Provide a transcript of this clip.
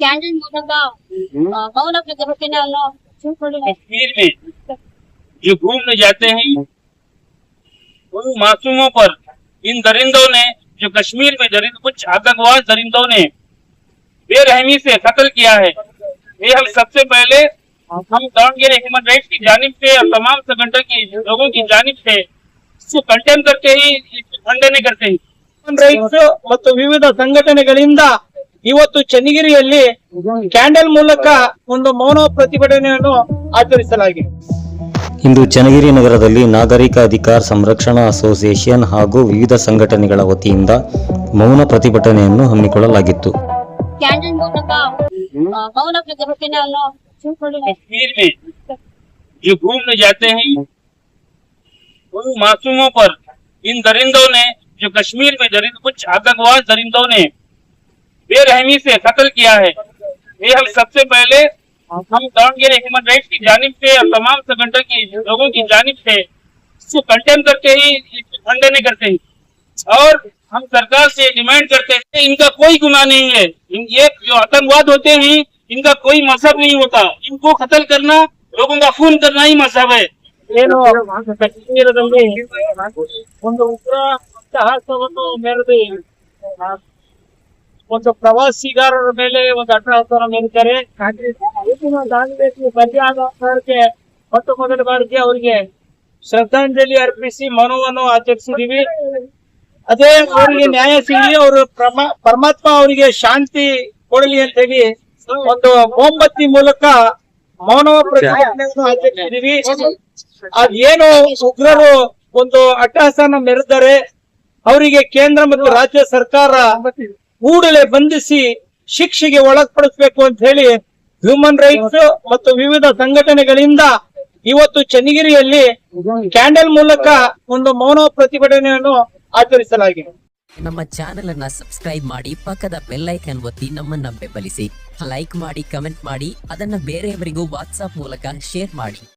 Candle ಮೂಲಕ ಆ, ಮೌನ ಪ್ರತಿಭಟನೆಯನ್ನು कश्मीर में जो घूमने जाते हैं उन मासूमों पर इन दरिंदों ने जो कश्मीर में दरिंद कुछ आतंकवाद दरिंदों ने बेरहमी से कत्ल किया है ये हम सबसे पहले हम दावणगेरे ह्यूमन राइट्स की जानिब से और तमाम संगठन की लोगों की जानिब से इसको कंटेम करके ही खंडन करते हैं ಹ್ಯೂಮನ್ ರೈಟ್ಸ್ ಮತ್ತು ವಿವಿಧ ಸಂಘಟನೆಗಳಿಂದ ಇವತ್ತು ಚನ್ನಗಿರಿಯಲ್ಲಿ ಕ್ಯಾಂಡಲ್ ಮೂಲಕ ಒಂದು ಮೌನ ಪ್ರತಿಭಟನೆಯನ್ನು ಆಚರಿಸಲಾಗಿದೆ ಇಂದು ಚನ್ನಗಿರಿ ನಗರದಲ್ಲಿ ನಾಗರಿಕ ಅಧಿಕಾರ ಸಂರಕ್ಷಣಾ ಅಸೋಸಿಯೇಷನ್ ಹಾಗೂ ವಿವಿಧ ಸಂಘಟನೆಗಳ ವತಿಯಿಂದ ಮೌನ ಪ್ರತಿಭಟನೆಯನ್ನು ಹಮ್ಮಿಕೊಳ್ಳಲಾಗಿತ್ತು ಕ್ಯಾಂಡಲ್ ಮೂಲಕ ಆ, ಮೌನ ಪ್ರತಿಭಟನೆಯನ್ನು कश्मीर में जो घूमने जाते हैं उन मासूमों पर इन दरिंदों ने जो कश्मीर में दरिंद कुछ आतंकवाद दरिंदों ने बेरहमी से कत्ल किया है। ये हम सबसे पहले हम दावणगिरी ह्यूमन राइट की जानब से और तमाम संगठन की लोगों की जानब से इसको कंटेन करते ही खंडन करते ही। और हम सरकार से डिमांड करते हैं इनका कोई गुना नहीं है। ये जो आतंकवाद होते ही, इनका कोई मज़हब नहीं होता। इनको कत्ल करना, लोगों का खून करना ही मज़हब है। నేను ಒಂದು ಪ್ರವಾಸಿಗಾರರ ಮೇಲೆ ಒಂದು ಮೆರೀತಾರೆ ದಾಂಡೇಲಿ ಬಲಿಯಾದವರಿಗೆ ಮೊಟ್ಟ ಮೊದಲ ಬಾರಿಗೆ ಅವರಿಗೆ ಶ್ರದ್ಧಾಂಜಲಿ ಅರ್ಪಿಸಿ ಮನವನ್ನು ಆಚರಿಸಿದೀವಿ ಅದೇ ಅವರಿಗೆ ನ್ಯಾಯ ಸಿಗಲಿ, ಅವರು ಪ್ರಮ- ಪರಮಾತ್ಮ ಅವರಿಗೆ ಶಾಂತಿ ಕೊಡಲಿ ಅಂತ ಹೇಳಿ ಒಂದು ಮೊಂಬತ್ತಿ ಮೂಲಕ ಮೌನ ಪ್ರತಿಭಟನೆಯನ್ನು ಆಚರಿಸಿದೀವಿ ಅದೇನು ಉಗ್ರರು ಒಂದು ಅಟ್ಟಹಾಸನ ಮೆರೆದರೆ ಅವರಿಗೆ ಕೇಂದ್ರ ಮತ್ತು ರಾಜ್ಯ ಸರ್ಕಾರ ಕೂಡಲೇ ಬಂಧಿಸಿ ಶಿಕ್ಷೆಗೆ ಒಳಪಡಿಸಬೇಕು ಅಂತ ಹೇಳಿ ಹ್ಯೂಮನ್ ರೈಟ್ಸ್ ಮತ್ತು ವಿವಿಧ ಸಂಘಟನೆಗಳಿಂದ ಇವತ್ತು ಚನ್ನಗಿರಿಯಲ್ಲಿ ಕ್ಯಾಂಡಲ್ ಮೂಲಕ ಒಂದು ಮೌನ ಪ್ರತಿಭಟನೆಯನ್ನು ಆಚರಿಸಲಾಗಿದೆ. ನಮ್ಮ ಚಾನೆಲ್ ಅನ್ನ ಸಬ್ಸ್ಕ್ರೈಬ್ ಮಾಡಿ, ಪಕ್ಕದ ಬೆಲ್ ಐಕನ್ ಒತ್ತಿ ನಮ್ಮನ್ನ ಬೆಂಬಲಿಸಿ. ಲೈಕ್ ಮಾಡಿ ಕಮೆಂಟ್ ಮಾಡಿ, ಅದನ್ನ ಬೇರೆಯವರಿಗೂ ವಾಟ್ಸ್ಆಪ್ ಮೂಲಕ ಶೇರ್ ಮಾಡಿ.